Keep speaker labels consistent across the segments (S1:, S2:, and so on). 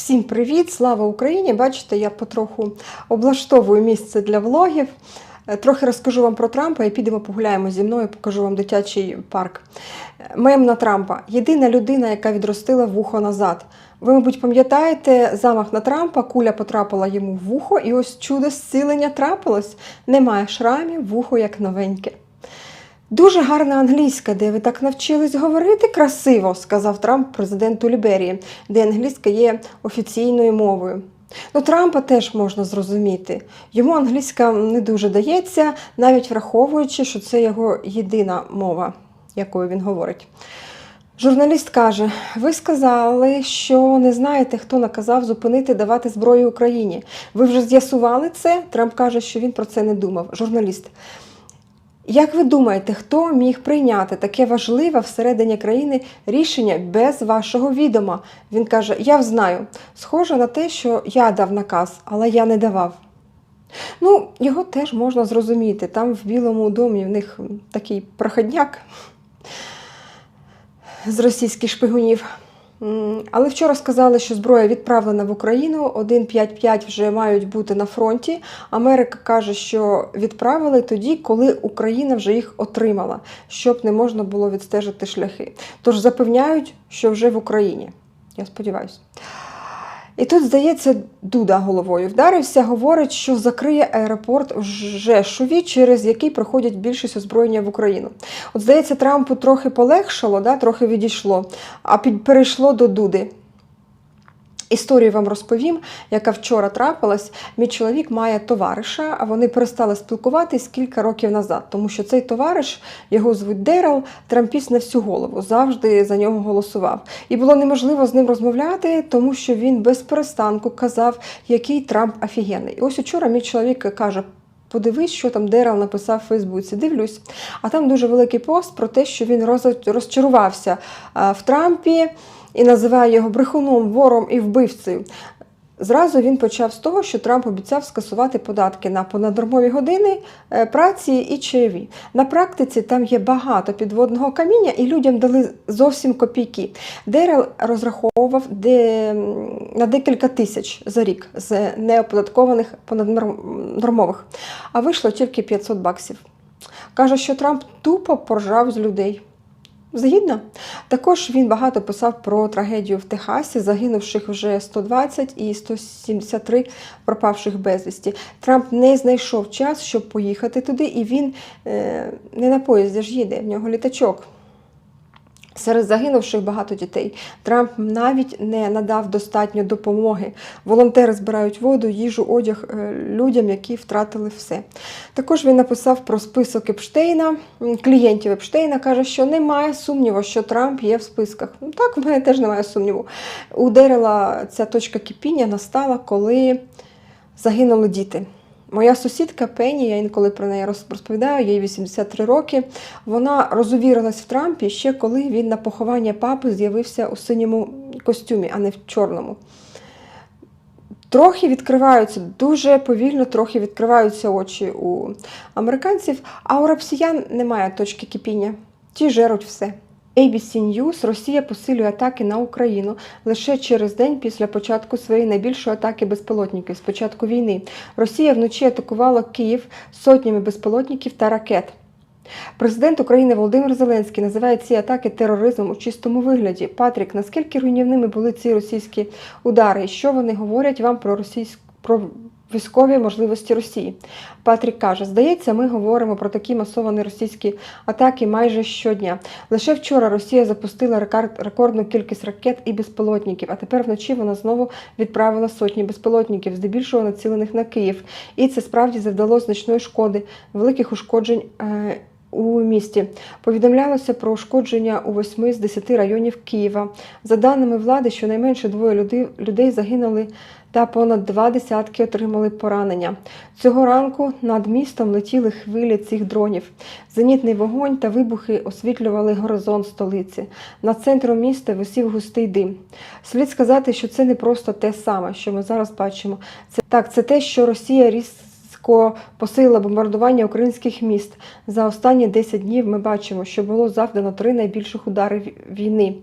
S1: Всім привіт! Слава Україні! Бачите, я потроху облаштовую місце для влогів. Е, Трохи розкажу вам про Трампа і підемо погуляємо зі мною, покажу вам дитячий парк. Е, Мем на Трампа. Єдина людина, яка відростила вухо назад. Ви, мабуть, пам'ятаєте замах на Трампа, куля потрапила йому в вухо, і ось чудо зцілення трапилось. Немає шрамів, вухо як новеньке. Дуже гарна англійська, де ви так навчились говорити красиво, сказав Трамп президенту Ліберії, де англійська є офіційною мовою. Ну, Трампа теж можна зрозуміти. Йому англійська не дуже дається, навіть враховуючи, що це його єдина мова, якою він говорить. Журналіст каже: ви сказали, що не знаєте, хто наказав зупинити давати зброю Україні. Ви вже з'ясували це? Трамп каже, що він про це не думав. Журналіст. Як ви думаєте, хто міг прийняти таке важливе всередині країни рішення без вашого відома? Він каже: Я знаю. Схоже на те, що я дав наказ, але я не давав. Ну, його теж можна зрозуміти. Там в Білому домі в них такий проходняк з російських шпигунів. Але вчора сказали, що зброя відправлена в Україну. 1,55 вже мають бути на фронті. Америка каже, що відправили тоді, коли Україна вже їх отримала, щоб не можна було відстежити шляхи. Тож запевняють, що вже в Україні. Я сподіваюся. І тут, здається, Дуда головою вдарився, говорить, що закриє аеропорт в Жешові, через який проходять більшість озброєння в Україну. От, здається, Трампу трохи полегшало, да, трохи відійшло, а під, перейшло до Дуди. Історію вам розповім, яка вчора трапилась. Мій чоловік має товариша, а вони перестали спілкуватись кілька років назад, тому що цей товариш, його звуть Дерел, трампіст на всю голову, завжди за нього голосував. І було неможливо з ним розмовляти, тому що він без перестанку казав, який Трамп офігенний. І ось учора мій чоловік каже. Подивись, що там Дерал написав в Фейсбуці. Дивлюсь. А там дуже великий пост про те, що він роз- розчарувався в Трампі і називає його брехуном, вором і вбивцею. Зразу він почав з того, що Трамп обіцяв скасувати податки на понаднормові години е, праці і чаєві. На практиці там є багато підводного каміння, і людям дали зовсім копійки. Дерел розраховував де, на декілька тисяч за рік з неоподаткованих понаднормових, а вийшло тільки 500 баксів. Каже, що Трамп тупо поржав з людей. Згідно. Також він багато писав про трагедію в Техасі, загинувших вже 120 і 173 пропавших безвісті. Трамп не знайшов час, щоб поїхати туди, і він е, не на поїзді ж їде, в нього літачок. Серед загинувших багато дітей. Трамп навіть не надав достатньо допомоги. Волонтери збирають воду, їжу, одяг е, людям, які втратили все. Також він написав про список Епштейна, клієнтів Епштейна. каже, що немає сумніву, що Трамп є в списках. Ну так, в мене теж немає сумніву. У Дерела ця точка кипіння настала, коли загинули діти. Моя сусідка Пенні, я інколи про неї розповідаю, їй 83 роки. Вона розувірилась в Трампі ще коли він на поховання папи з'явився у синьому костюмі, а не в чорному. Трохи відкриваються, дуже повільно трохи відкриваються очі у американців, а у росіян немає точки кипіння. Ті жеруть все. ABC News Росія посилює атаки на Україну лише через день після початку своєї найбільшої атаки безпілотників з початку війни. Росія вночі атакувала Київ сотнями безпілотників та ракет. Президент України Володимир Зеленський називає ці атаки тероризмом у чистому вигляді. Патрік, наскільки руйнівними були ці російські удари? Що вони говорять вам про російську про військові можливості Росії? Патрік каже: здається, ми говоримо про такі масовані російські атаки майже щодня. Лише вчора Росія запустила рекордну кількість ракет і безпілотників, а тепер вночі вона знову відправила сотні безпілотників, здебільшого націлених на Київ. І це справді завдало значної шкоди, великих ушкоджень. У місті повідомлялося про ушкодження у восьми з десяти районів Києва. За даними влади, щонайменше двоє людей, загинули та понад два десятки отримали поранення. Цього ранку над містом летіли хвилі цих дронів. Зенітний вогонь та вибухи освітлювали горизонт столиці. Над центром міста висів густий дим. Слід сказати, що це не просто те саме, що ми зараз бачимо. Це так, це те, що Росія різко посилила бомбардування українських міст. За останні 10 днів ми бачимо, що було завдано три найбільших удари війни.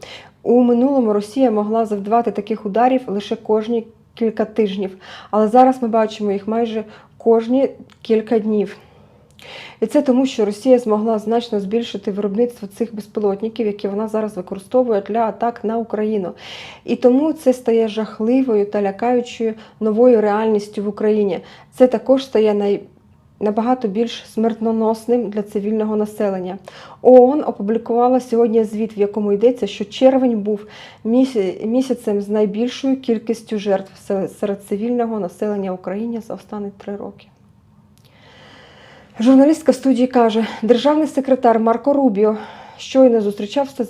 S1: У минулому Росія могла завдавати таких ударів лише кожні кілька тижнів, але зараз ми бачимо їх майже кожні кілька днів. І це тому, що Росія змогла значно збільшити виробництво цих безпілотників, які вона зараз використовує для атак на Україну. І тому це стає жахливою та лякаючою новою реальністю в Україні. Це також стає най... набагато більш смертноносним для цивільного населення. ООН опублікувала сьогодні звіт, в якому йдеться, що червень був місяцем з найбільшою кількістю жертв серед цивільного населення України за останні три роки. Журналістка студії каже, державний секретар Марко Рубіо щойно зустрічався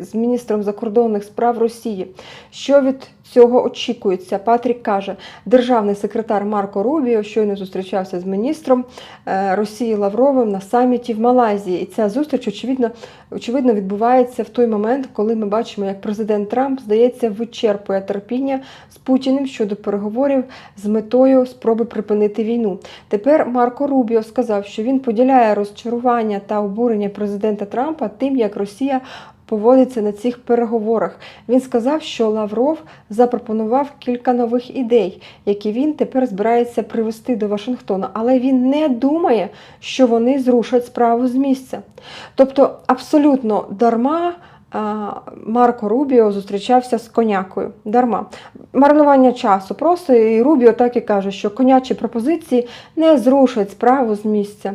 S1: з, міністром закордонних справ Росії. Що від цього очікується? Патрік каже, державний секретар Марко Рубіо щойно зустрічався з міністром е, Росії Лавровим на саміті в Малайзії. І ця зустріч, очевидно, очевидно, відбувається в той момент, коли ми бачимо, як президент Трамп, здається, вичерпує терпіння з Путіним щодо переговорів з метою спроби припинити війну. Тепер Марко Рубіо сказав, що він поділяє розчарування та обурення президента Трампа тим, як Росія поводиться на цих переговорах. Він сказав, що Лавров запропонував кілька нових ідей, які він тепер збирається привести до Вашингтона, але він не думає, що вони зрушать справу з місця. Тобто, абсолютно дарма. Марко Рубіо зустрічався з конякою. Дарма. Марнування часу. Просто і Рубіо так і каже, що конячі пропозиції не зрушать справу з місця.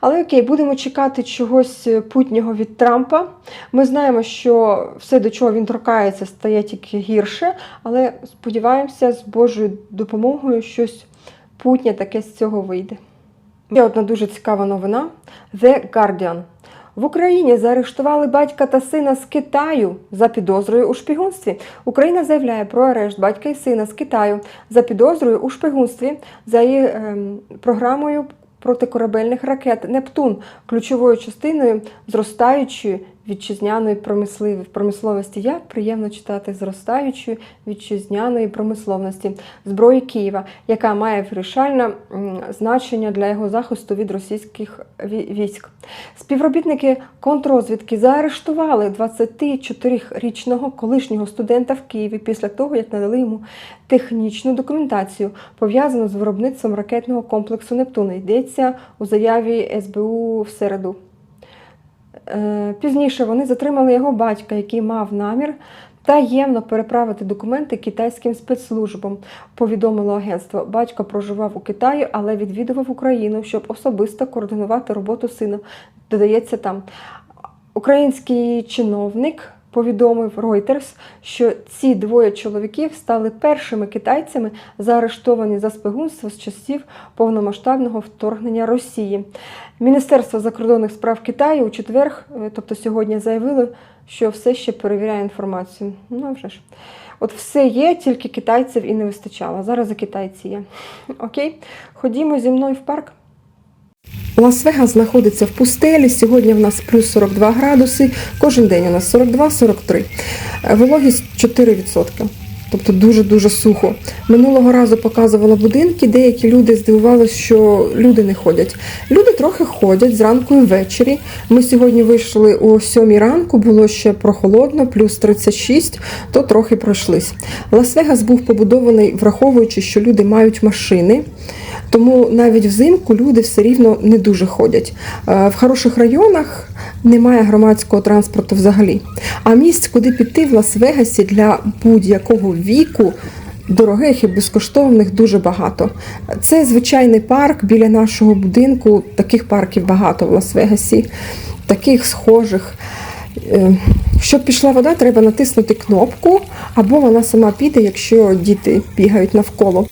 S1: Але окей, будемо чекати чогось путнього від Трампа. Ми знаємо, що все, до чого він торкається, стає тільки гірше, але сподіваємося, з Божою допомогою щось путнє таке з цього вийде. Є одна дуже цікава новина: The Guardian. В Україні заарештували батька та сина з Китаю за підозрою у шпигунстві. Україна заявляє про арешт батька і сина з Китаю за підозрою у шпигунстві за її ем, програмою протикорабельних ракет. Нептун, ключовою частиною зростаючої вітчизняної промисловості. Як приємно читати зростаючої вітчизняної промисловності зброї Києва, яка має вирішальне значення для його захисту від російських військ. Співробітники контррозвідки заарештували 24-річного колишнього студента в Києві після того, як надали йому технічну документацію, пов'язану з виробництвом ракетного комплексу Нептун. Йдеться у заяві СБУ в середу. Е, Пізніше вони затримали його батька, який мав намір таємно переправити документи китайським спецслужбам. Повідомило агентство. Батько проживав у Китаї, але відвідував Україну, щоб особисто координувати роботу сина. Додається там. Український чиновник повідомив Reuters, що ці двоє чоловіків стали першими китайцями, заарештовані за спигунство з часів повномасштабного вторгнення Росії. Міністерство закордонних справ Китаю у четвер, е, тобто сьогодні, заявило, що все ще перевіряє інформацію. Ну, вже ж. От все є, тільки китайців і не вистачало. Зараз і китайці є. Окей, ходімо зі мною в парк. Лас-Вегас знаходиться в пустелі. Сьогодні в нас плюс 42 градуси. Кожен день у нас 42-43. Е, Вологість 4%. Тобто дуже-дуже сухо. Минулого разу показувала будинки, деякі люди здивувалися, що люди не ходять. Люди трохи ходять зранку і ввечері. Ми сьогодні вийшли о 7 ранку, було ще прохолодно, плюс 36, то трохи пройшлись. Лас-Вегас був побудований, враховуючи, що люди мають машини. Тому навіть взимку люди все рівно не дуже ходять. Е, В хороших районах немає громадського транспорту взагалі. А місць, куди піти в Лас-Вегасі для будь-якого віку. Дорогих і безкоштовних дуже багато. Це звичайний парк біля нашого будинку. Таких парків багато в Лас-Вегасі, таких схожих. Е, Щоб пішла вода, треба натиснути кнопку, або вона сама піде, якщо діти бігають навколо.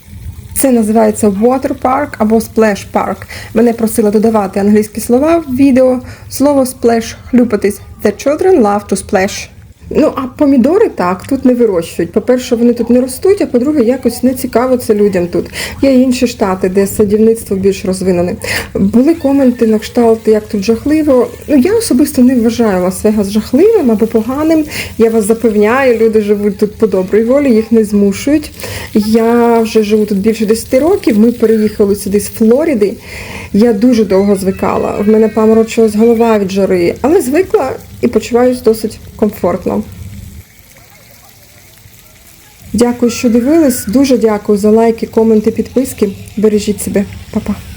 S1: Це називається Water Park або Splash Park. Мене просили додавати англійські слова в відео. Слово splash хлюпатись. The children love to splash. Ну, а помідори так, тут не вирощують. По-перше, вони тут не ростуть, а по-друге, якось не цікаво це людям тут. Є інші штати, де садівництво більш розвинене. Були коменти на кшталт, як тут жахливо. Ну, я особисто не вважаю Лас-Вегас жахливим або поганим. Я вас запевняю, люди живуть тут по добрій волі, їх не змушують. Я вже живу тут більше 10 років. Ми переїхали сюди з Флориди. Я дуже довго звикала. В мене паморочилась голова від жари, але звикла і почуваюся досить комфортно. Дякую, що дивились. Дуже дякую за лайки, коменти, підписки. Бережіть себе, Па-па.